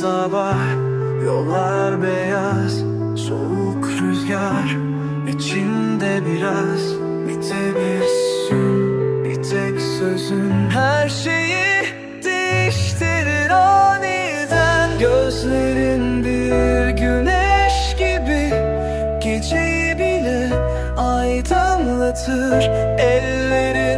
sabah. Yollar beyaz Soğuk rüzgar. İçinde biraz Bir tebessüm Bir tek sözün Her şeyi değiştirir aniden. Gözlerin bir güneş gibi. Geceyi bile aydınlatır. Ellerin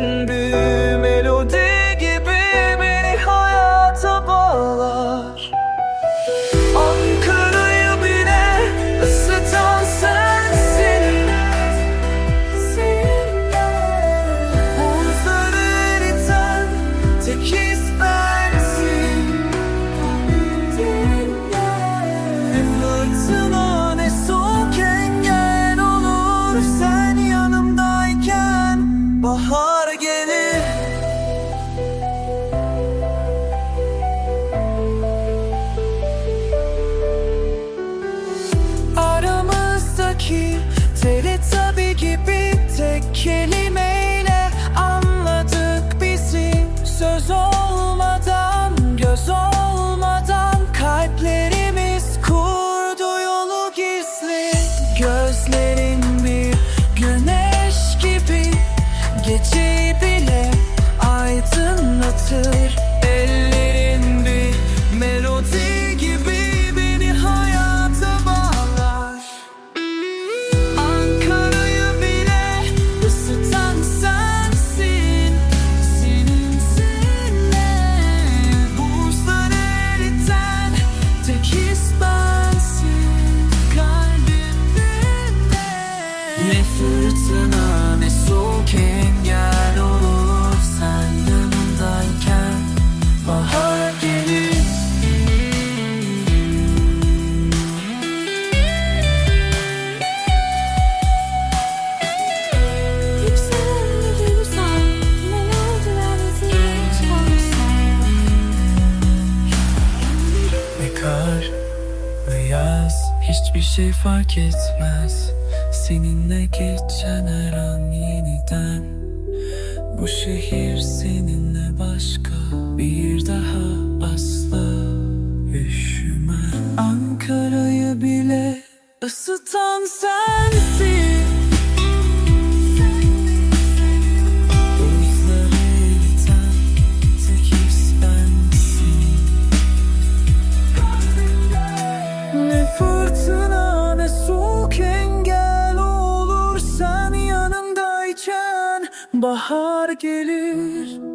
gelir. Aramızdaki teletabi gibi hiçbir şey fark etmez. Seninle geçen her an yeniden. Bu şehir seninle başka bir daha asla üşümem. Ankara'yı bile ısıtan sensin olur Sen yanımdayken bahar gelir